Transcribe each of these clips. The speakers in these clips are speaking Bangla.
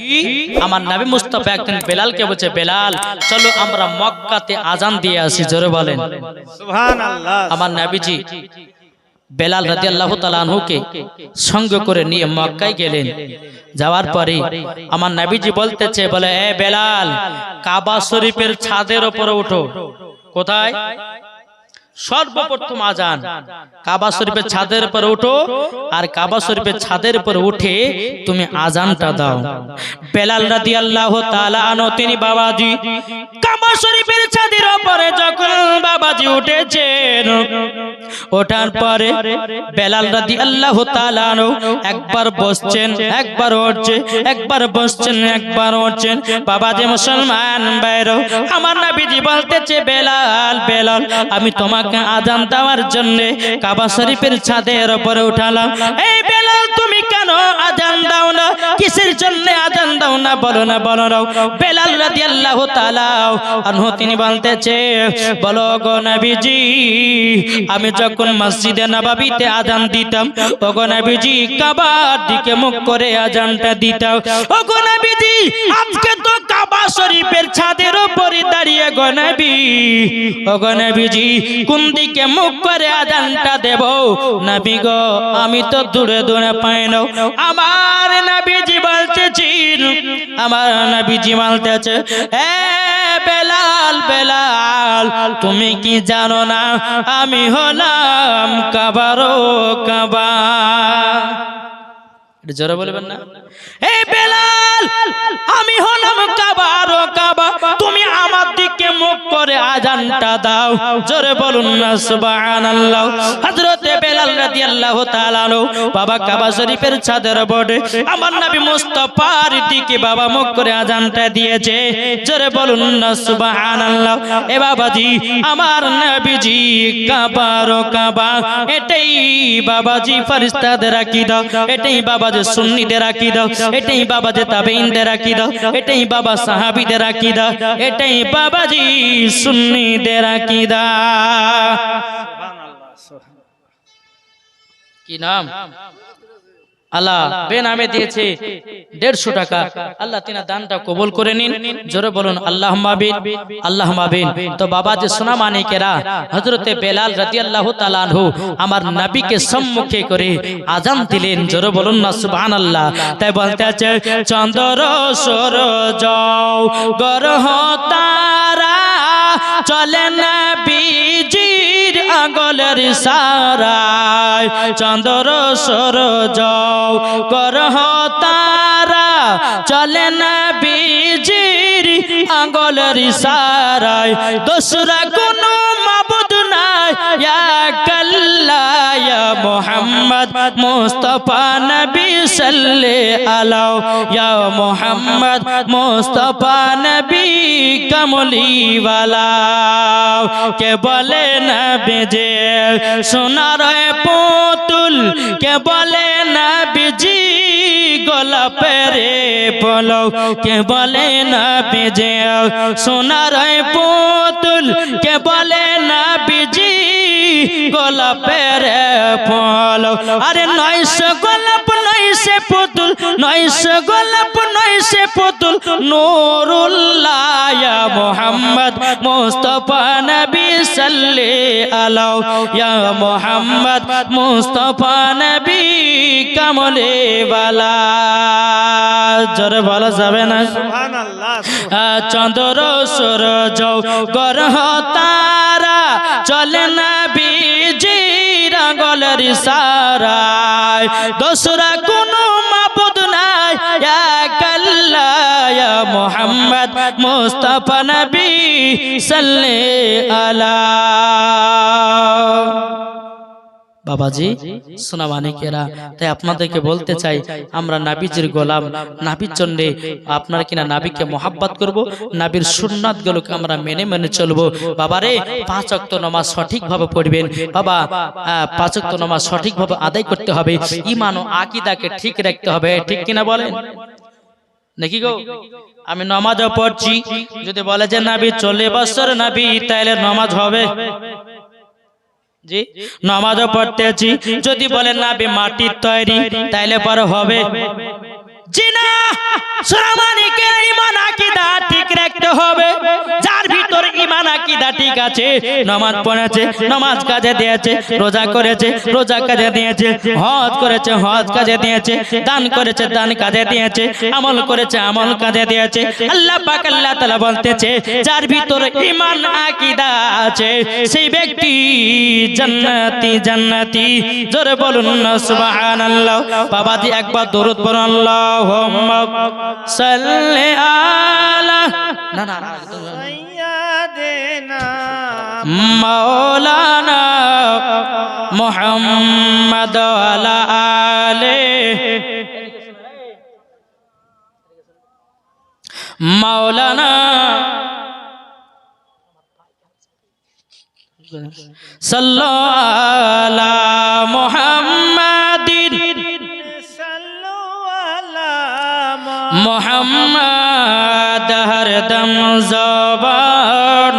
কি? আমার নবী মুস্তাফা একদিন বেলালকে বলছে বেলাল চলো আমরা মক্কাতে আজান দিয়ে আসি। জোরে বলেন। আমার নাবিজি বেলাল রাজি আল্লাহ তালানহুকে সঙ্গ করে নিয়ে মক্কায় গেলেন। যাওয়ার পরে আমার নাবিজি বলতেছে বলে এ বেলাল কাবা শরীফের ছাদের ওপরে উঠো। কোথায়? সর্বপ্রথম আজান। কাবা শরীফের ছাদের উপর উঠো আর কাবা শরীফের ছাদের উপর উঠে তুমি আজানটা দাও। বেলাল রাদি আল্লাহ তালানো তিনি বাবাজি, কাবা শরীফের ছাদের উপরে যখন বাবাজি উঠেছেন, ওঠার পরে বেলাল রাদি আল্লাহ তালানো একবার বসছেন, একবার উঠছে, একবার বসছেন, একবার উঠছেন। বাবাজি, মুসলমান বাইরো আমার নাবিজি বলতেছে, বেলাল বেলাল, আমি তোমাকে আজান দেওয়ার জন্য কাবা শরীফের ছাদের উপরে উঠালাম। এই বেলাল, তুমি কেন আজান দাও না? কিসের জন্য আজান দাও না? বলো না বলো না। বেলাল রাদিয়াল্লাহু তাআলা আনহু, তিনি বলতেছে, বলো গো নবীজি, আমি যখন মসজিদে নববীতে আজান দিতাম ও গো নবীজি, কাবার দিকে মুখ করে আজানটা দিতাম। ও গো নবীজি, আজকে তো কাবা শরীফের ছাদের উপরে দাঁড়িয়ে গো নবী। ও গো নবীজি কোন দিকে মুখ করে আজানটা দেব? নবী গো, আমি তো দূরে দূরে পাই না। আমার নবীজি চির আমার নবীজি বলতেছে, এ বেলাল বেলাল, তুমি কি জানো না? আমি হলাম কাবারো কাবা। জোরে বলবেন না? এই বেলাল আমি হলাম কাবারো কাবা। তুমি আমার দিকে মুখ করে আজানটা দাও। জোরে বলুন না সুবহানাল্লাহ। হযরতে বেলাল রাদিয়াল্লাহু তাআলা আনহু বাবা কাবা শরীফের ছাদের বড়ে আমার নবী মুস্তাফার দিকে বাবা মুখ করে আজানটা দিয়েছে। জোরে বলুন না সুবহানাল্লাহ। এ বাবাজি আমার নবীজি কাবারো কাবা। এটাই বাবাজি ফেরেশতাদের আকীদা এটাই বাবাজি সুন্নিদের আকিদা এটাই বাবাজি তাবেইনদের আকিদা এটাই বাবা সাহাবীদের আকিদা এটাই বাবাজি সুন্নিদের আকীদা। কি নাম? আল্লাহ বেনামে দিয়েছে দেড়শো টাকা। আল্লাহ তিনা দানটা কবুল করে নিন। জোরে বলুন আল্লাহ আল্লাহ তো বাবা যে সোনা মানিকেরা হজরতে বেলাল রাজি আল্লাহ তালানহু আমার নাবিকে সম্মুখে করে আজান দিলেন। জোরে বলুন না সুবহান আল্লাহ তাই বলতে আছে, চন্দ্র সর যাও, গরহ তারা চলে না আগলের সারায়, চন্দ্র সর যাও করহ তারা। চলে না বিজির আগলের সারায় দোসরা কোনো মাবুদ নাই ইয়া মোহাম্মদ মুস্তফা নবী সাল্লে আলাও ইয়া মোহাম্মদ মুস্তফা নবী কমলি ওয়ালা কে বলে না বেজে সোনার পুতুল কে বলে না বিজি গোলাপেরে বলো কে বলে না বেজে সোনার পুতুল কে বলে না বিজি গোলাপের ফল। আরে নয়শো গোলাপ নয়শে পুতুল নয়শো গোলাপ নয়শে পুতুল। নুরুল্লাহ মোহাম্মদ মুস্তফা নবী সাল্লে আলাও। ইয়া মোহাম্মদ মুস্তফা নবী কামলে বালা। জোরে বলা যাবে না? চন্দ্র গরহ তারা। চলে না বিজির গলের সারায় দোসরা কোন মাবুদ নাই। এক আল্লাহ ইয়া মুহাম্মদ মুস্তাফা নবী সাল্লে আলা বাবাজি সোনা মানিকেরা তাই আপনাদেরকে বলতে চাই আমরা নাবিজির গোলাম নাবির জন্যে আপনার কিনা নাবিকে মহাব্বত করব নাবির সুন্নাত গুলোকে আমরা মেনে মেনে চলবো। বাবারে পাঁচ অক্ত নামাজ সঠিকভাবে পড়বেন। বাবা পাঁচ অক্ত নামাজ সঠিকভাবে আদায় করতে হবে। ইমান ও আকিদাকে ঠিক রাখতে হবে। ঠিক কিনা বলেন? নাকি গো আমি নামাজও পড়ছি। যদি বলে যে নাবি চল্লিশ বছর নাবি তাহলে নামাজ হবে। জি? নামাজও পড়তেছি। যদি বলেন না মাটির তৈরি তাইলে পর হবে। জিনা যার ভিতর ইমান নামাজ পড়েছে, নামাজ কাজে দিয়েছে, রোজা করেছে, রোজা কাজে দিয়েছে, হজ করেছে, হজ কাজে দিয়েছে, দান করেছে, দান কাজে দিয়েছে, আমল করেছে, আমল কাজে দিয়েছে। আল্লাহ পাক আল্লাহ তাআলা বলতেছে, যার ভিতর ইমান আকীদা আছে, সেই ব্যক্তি জান্নাতি জান্নাতি। জোরে বলুন না, সুবহানাল্লাহ। বাবাজি, একবার দরুদ পড়ুন আল্লাহুম্মা সাল্লি আলা না না না, সৈয়দেনা মাওলানা মুহাম্মদ আলা আলে মাওলানা সাল্লা আলা মুহাম্মাদিন মোহাম্মদ হরদম জবান।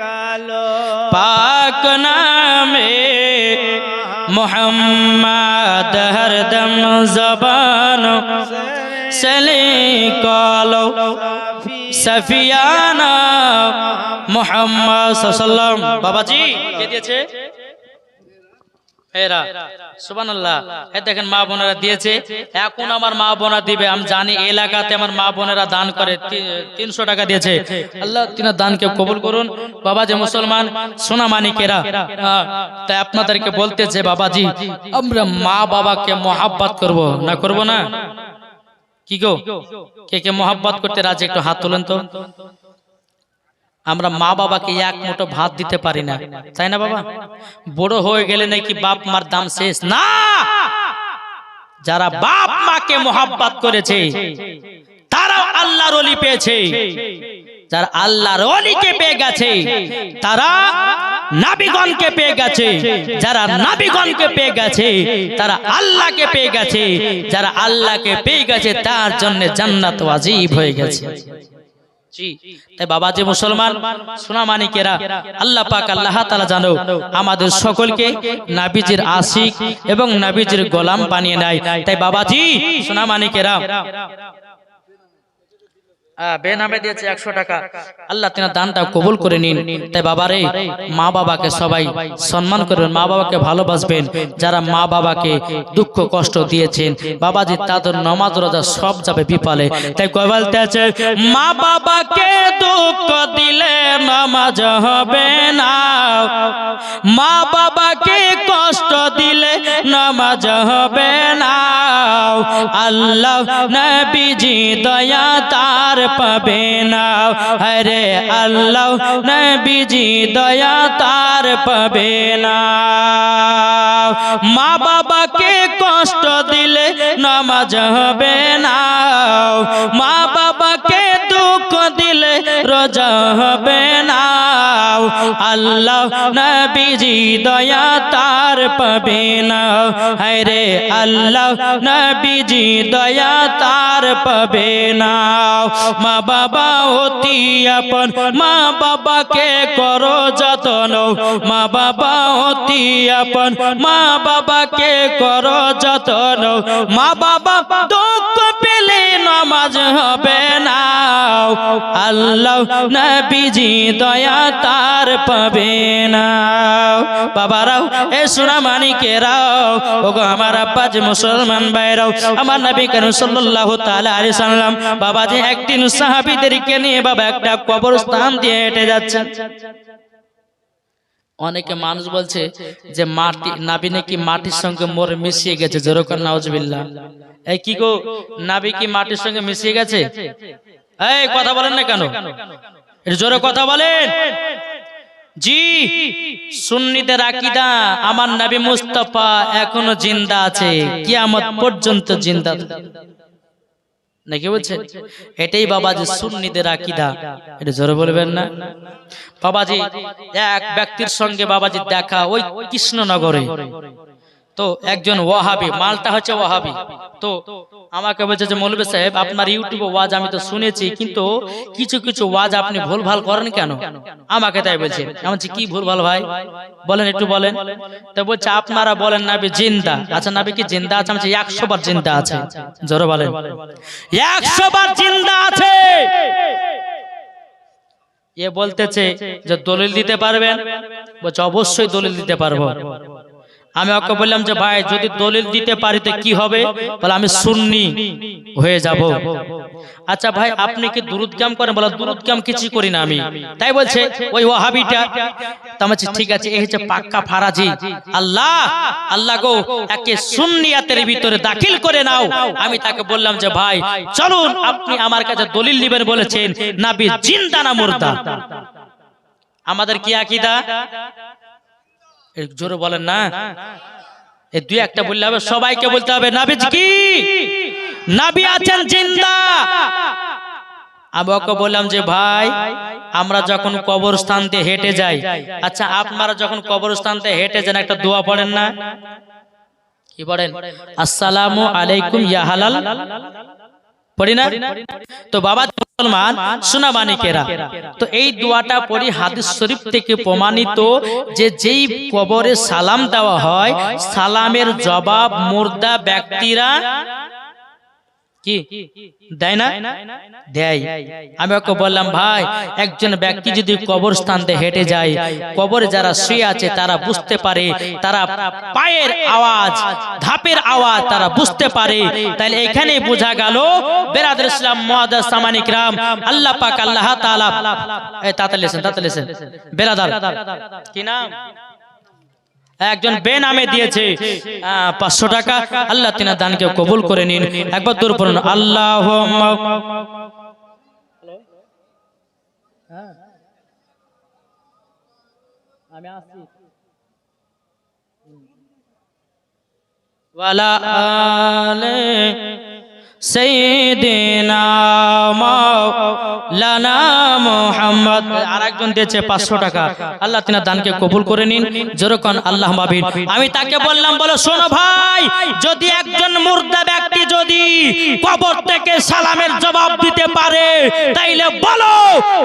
কালো। পাক নামে মোহাম্মদ হরদম জবান। সলে কালো সফিয়ানা মোহাম্মদ সাল্লাম বাবাজি কে দিয়েছে? এ দেখেন মা বোনেরা দিয়েছে। এখন আমার মা বোনা দিবে। আমি জানি এলাকাতে আমার মা বোনেরা দান করে। তিনশো টাকা দিয়েছে। আল্লাহ তিনার দানকে কবুল করুন। বাবা যে মুসলমান সোনা মানিকেরা হ্যাঁ, তাই আপনাদেরকে বলতেছে বাবাজি আমরা মা বাবাকে মহাব্বত করব। না করব না? কি গো? কে কে মহাব্বত করতে রাজি? একটু হাত তোলেন তো। আমরা মা বাবাকে এক মুঠো ভাত দিতে পারি না। তাই না, বাবা? বড় হয়ে গেলে নাকি বাপ মার দাম শেষ? না! যারা বাপ মাকে মোহাব্বত করেছে, তারাও আল্লাহর অলি পেয়েছে। যারা আল্লাহর অলিকে পেয়ে গেছে, তারা নাবিগণকে পেয়ে গেছে। যারা নাবিগণকে পেয়ে গেছে, তারা আল্লাহকে পেয়ে গেছে। যারা আল্লাহকে পেয়ে গেছে, তার জন্য জান্নাত ওয়াজিব হয়ে গেছে। তাই বাবা যে মুসলমান সোনামানিকেরা আল্লাহ পাক আল্লাহ তালা জানো আমাদের সকলকে নাবিজির আশিক এবং নাবিজির গোলাম বানিয়ে নেয়। তাই বাবাজি সোনামানিকেরা। বেনামে দিয়েছে একশো টাকা। আল্লাহ তিনা দানটা কবুল করে নিন। তাই বাবারে মা বাবাকে সবাই সম্মান করবেন মা বাবাকে ভালোবাসবেন যারা মা বাবাকে দুঃখ কষ্ট দিয়েছেন বাবাজি তাদের নমাজ রোজা সব যাবে বিপালে। তাই কয় বলতে আছে মা বাবাকে দুঃখ দিলে নামাজ হবে না। মা বাবাকে কষ্ট দিলে নামাজ হবে না। আল্লাহ নবীজি দয়া তার পাবে না। হরে আল্লাহ, নবীজি দয়া তার পাবে না। মা বাবাকে কষ্ট দিলে নামাজ হবে না। মা বাবাকে দুঃখ দিলে রোজা হবে না আল্লাহ নবীজি দয়া তার পাবে না হরে আল্লাহ নবীজি দয়া তার পাবে না মা বাবা অতি আপন, মা বাবাকে করো যতন। মা বাবা অতি আপন, মা বাবাকে করো যতন। মা বাবা দুঃখ নামাজ হবে না আল্লাহ নবীজি দয়া তার পাবে না বাবারাও, এ সোনা মানিকেরাও, ওগো আমার আব্বাজ মুসলমান ভাইরাও, আমার নবী করিম সাল্লাল্লাহু তাআলা আলাইহি সাল্লাম, বাবাজি একদিন সাহাবীদেরকে নিয়ে বাবা একটা কবরস্থান দিয়ে হেঁটে যাচ্ছেন। অনেকে মানুষ বলছে যে মাটি নাবি নাকি মাটির সঙ্গে মোর মিশিয়ে গেছে জোরকার নাউজবিল্লাহ। এই কি গো নাবি কি মাটির সঙ্গে মিশিয়ে গেছে? এই কথা বলেন না কেন? জোরে কথা বলেন। জি সুন্নিদের আকিদা আমার নবী মুস্তাফা এখনও জিন্দা আছে। কিয়ামত পর্যন্ত জিন্দা নাকি বলছে? এটাই বাবাজি সুন্নিদের আকিদা। এটা জোরে বলবেন না? বাবাজি, এক ব্যক্তির সঙ্গে বাবাজি দেখা ওই কৃষ্ণনগরে। তো একজন ওয়াহাবি, মালটা হচ্ছে ওয়াহাবি। তো আমাকে বলছে যে মৌলবী সাহেব, আপনার ইউটিউবে ওয়াজ আমি তো শুনেছি, কিন্তু কিছু কিছু ওয়াজ আপনি ভুলভাল করেন কেন? আমাকে তাই বলছে। আমি কি ভুলভাল ভাই? বলেন একটু বলেন। তো বলছে, আপনারা বলেন নাবি জিন্দা। আচ্ছা নাবি কি জিন্দা আছে? আমি একশো বার জিন্দা আছে। জোরে বলেন। একশো বার জিন্দা আছে। এ বলতেছে যে দলিল দিতে পারবেন? বলছে অবশ্যই দলিল দিতে পারব। আমি ওকে বললাম যে ভাই যদি দলিল দিতে পারি তো কি হবে? বলে আমি সুন্নি হয়ে যাব। আচ্ছা ভাই আপনি কি দুরুদ কাম করেন? বলে দুরুদ কাম কিছু করি না আমি। তাই বলছে ওই ওয়াহাবিটা তা আমি ঠিক আছে এই হচ্ছে পাক্কা ফারাজি। আল্লাহ আল্লাহ গো একে সুন্নিয়াতের ভিতরে দাখিল করে নাও। আমি তাকে বললাম যে ভাই চলুন আপনি আমার কাছে দলিল নেবেন বলেছেন নাবি জিন্দা না মুর্দা। আমাদের কি আকিদা? জোরে বলেন না। এই দুই একটা বললে হবে সবাইকে বলতে হবে নাবিজ কি? নাবি আছেন জিন্দা। আমি ওকে বললাম যে ভাই আমরা যখন কবরস্থান দিয়ে হেঁটে যাই আচ্ছা আপনারা যখন কবরস্থান দিয়ে হেঁটে যান একটা দোয়া পড়েন না? কি পড়েন? আসসালামু আলাইকুম ইয়া হালাল। পড়ি না? তো বাবা মুসলমান সোনা মানিকেরা তো এই দোয়াটা পড়ি হাদিস শরীফ থেকে প্রমাণিত যে যেই কবরে সালাম দেওয়া হয় সালামের জবাব মুর্দা ব্যক্তিরা দেয় না? দেয়। আমি বললাম, ভাই, একজন ব্যক্তি যদি কবরস্থান দিয়ে হেঁটে যায়, কবরে যারা শুয়ে আছে তারা বুঝতে পারে, তারা পায়ের আওয়াজ, ধাপের আওয়াজ তারা বুঝতে পারে। তাহলে এখানে বোঝা গেল বেরাদুল ইসলাম মুআদ্দাস সামানিক রাম, আল্লাহ পাক, আল্লাহ তাআলা। এই, তাড়াতাড়ি লেসেন তাড়াতাড়ি লেসেন। বেরাদার। কি নাম? একজন বে নামে দিয়েছে। পাঁচশো টাকা। আল্লাহ তিনা দানকে কবুল করে নিন। একবার দূর পড়ুন। আল্লাহ আমি আসছি। ওয়ালা আলে সাইয়্যিদিনা মাওলানা মুহাম্মদ। আরেকজন দিয়েছে 500 টাকা। আল্লাহ তিনা দানকে কবুল করে নিন। যেরকম আল্লাহ মাবিন। আমি তাকে বললাম, বলো, শোনো ভাই, যদি একজন মুর্দা ব্যক্তি যদি কবর থেকে সালামের জবাব দিতে পারে, তাইলে বলো,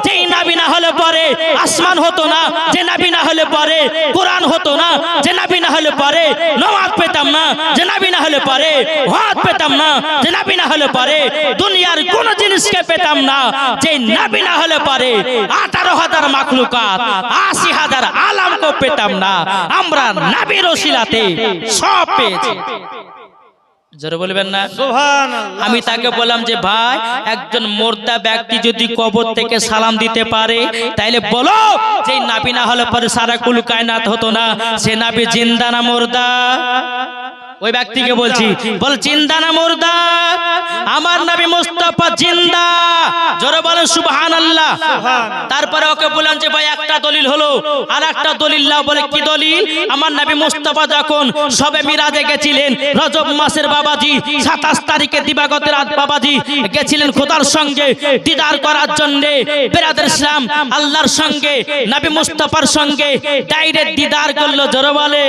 যেই নাবি না হলে পরে, আসমান হতো না, যে নাবি না হলে পরে, কোরআন হতো না, যে নাবি না হলে পরে, নমাজ পেতাম না, যে নাবি না হলে পরে হাত পেতাম না, যে নাবি না হলে পরে দুনিয়ার কোন জিনিসকে পেতাম না। যে নাবি না হলে পরে আঠারো হাজার মাখলুকাত আশি হাজার আলামকে পেতাম না। আমরা নাবির ওসিলাতে সব পেয়েছি। জোরে বলবেন না? আমি তাকে বললাম যে ভাই একজন মোর্দা ব্যক্তি যদি কবর থেকে সালাম দিতে পারে তাইলে বলো যে নাবি না হলে পরে সারা কুল কায়নাত হতো না। সে নাবি জিন্দা না মোর্দা? ওই ব্যক্তিকে বলছি বল জিন্দা না মুর্দা? আমার নবী মুস্তাফা জিন্দা। জোরে বলেন সুবহানাল্লাহ। তারপরে ওকে বললাম যে ভাই একটা দলিল হলো। আর একটা দলিল না বলে কি দলিল? আমার নবী মুস্তাফা যখন সবে মিরাজে গেছিলেন রজব মাসের বাবাজি সাতাশ তারিখে দিবাগত রাত বাবাজি গেছিলেন খোদার সঙ্গে দিদার করার জন্য। বেরাদের ইসলাম আল্লাহর সঙ্গে নবী মুস্তাফার সঙ্গে ডাইরেক্ট দিদার করল জোরে বলে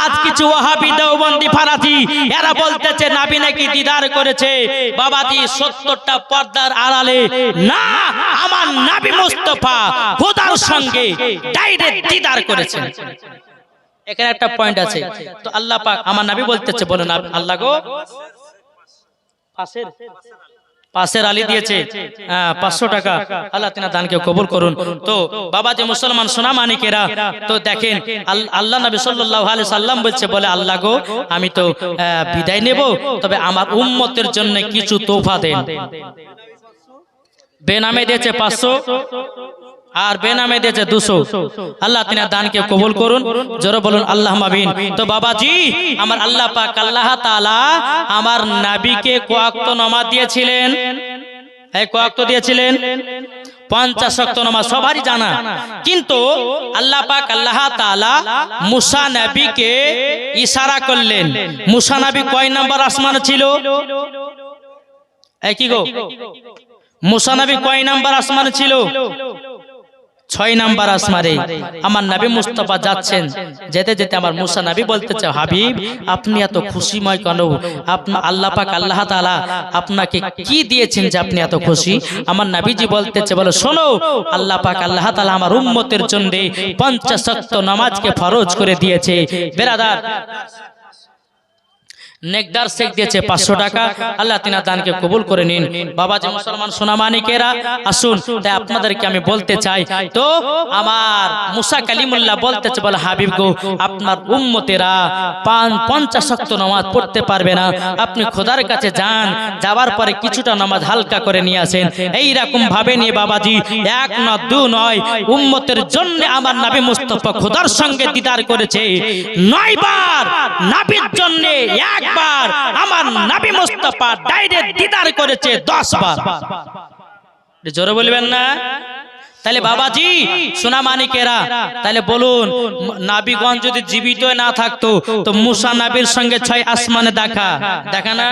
আজ কিছু ওয়াহাবি দেওবন্দি ফারাজি এরা বলতেছে নাবি নাকি দিদার করেছে? বাবাজি, সত্তরটা পর্দার আড়ালে না, আমার নাবি মুস্তফা খোদার সঙ্গে ডাইরেক্ট দিদার করেছে এখানে একটা পয়েন্ট আছে। তো আল্লাহ পাক আমার নাবি বলতেছে, বলেন আল্লাহ গো। পাশের? পাশের আলী দিয়েছে। পাঁচশো টাকা। আল্লাহ তিনা দানকে কবুল করুন। তো বাবা যে মুসলমান সোনা মানিকেরা তো দেখেন, আল- আল্লাহ নবী সাল্লাহ আলি সাল্লাম বলছে, বলে, আল্লাহ গো, আমি তো বিদায় নেব, তবে আমার উম্মতের জন্য কিছু তোফা দেন। বেনামে দিয়েছে পাঁচশো। আর বেনামে দিয়েছে দুশো। আল্লাহ তিনি দানকে কবুল করুন। জোরে বলুন আল্লাহ মাবিন তো বাবাজি, আমার আল্লাহ পাক আল্লাহ তাআলা আমার নাবিকে কোয়াক্ত নামাজ দিয়েছিলেন। এই কোয়াক্ত দিয়েছিলেন। পঞ্চাশ শক্ত নামাজ, সবারই জানা। কিন্তু আল্লাহ পাক আল্লাহ তাআলা মুসা নবীকে ইশারা করলেন। মুসা নবী কয় নাম্বার আসমান ছিল? কি গো? মুসা নবী কয় নাম্বার আসমান ছিল? ছয় নাম্বার আসমারে আমার নবী মুস্তফা যাচ্ছেন। যেতে যেতে আমার মুসা নবী বলতেছে, হাবিব, আপনি এত খুশিময় কেন? আপনার আল্লাহ পাক আল্লাহ তাআলা আপনাকে কি দিয়েছেন যে আপনি এত খুশি? আমার নবীজি বলতেছে, বলো, শোনো, আল্লাহ পাক আল্লাহ তালা আমার উম্মতের জন্যে পঞ্চাশ নামাজকে ফরজ করে দিয়েছে। বেরাদার নেকদার শেখ দিয়েছে পাঁচশো টাকা। আল্লাহ তিনা দানকে কবুল করে নিন। বাবা যে মুসলমান সোনামানিকেরা আসুন, তাই আপনাদেরকে আমি বলতে চাই। তো আমার মুসা কালিমুল্লাহ বলতেছে, বলে, হাবিব গো, আপনার উম্মতেরা পান পঞ্চাশ শক্ত নামাজ পড়তে পারবে না। আপনি খোদার কাছে যান, যাওয়ার পরে কিছুটা নামাজ হালকা করে নিয়ে আসেন। এইরকম ভাবে নিয়ে, বাবাজি, এক না দু নয়, উম্মতের জন্য আমার নাবি মুস্তফা খোদার সঙ্গে দিদার করেছে। নয় বার নাবির জন্য একবার আমার নাবি মোস্তফা ডাইরেক্ট দিদার করেছে দশ বার। জোরে বলবেন না? তাহলে বাবাজি সোনা মানিকেরা তাহলে বলুন নাবিগঞ্জ যদি জীবিত না থাকতো তো মুসা নাবির সঙ্গে ছয় আসমানে দেখা। দেখা না।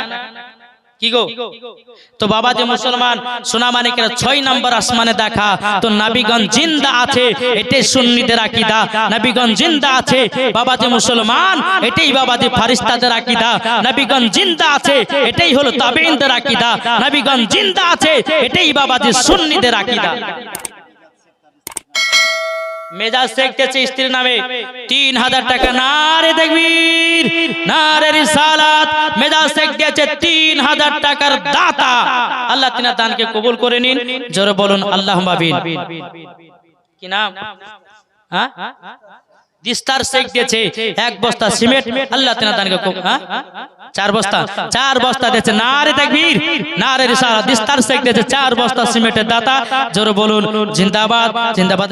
তো বাবা যে মুসলমান সোনা মানিকেরা ছয় নম্বর আসমানে দেখা, তো নাবিগঞ্জ জিন্দা আছে, এটাই সুন্নিদের আকিদা। নাবিগঞ্জ জিন্দা আছে, বাবা যে মুসলমান, এটাই বাবা যে ফারিস্তাদের আকিদা। নাবিগঞ্জ জিন্দা আছে, এটাই হলো তাবেইনদের আকিদা। নাবিগঞ্জ জিন্দা আছে, এটাই বাবা যে সুন্নিদের আকিদা। মেজাজ শেখতেছে স্ত্রীর নামে। তিন হাজার টাকা নাম? হ্যাঁ? এক বস্তা সিমেন্ট। আল্লাহ হ্যাঁ? চার বস্তা। চার বস্তা দিয়েছে নারে তাকবীর নারে রিসালাত। দিস্তার শেখ দিয়েছে চার বস্তা সিমেন্টের দাতা। জোরে বলুন, জিন্দাবাদ জিন্দাবাদ।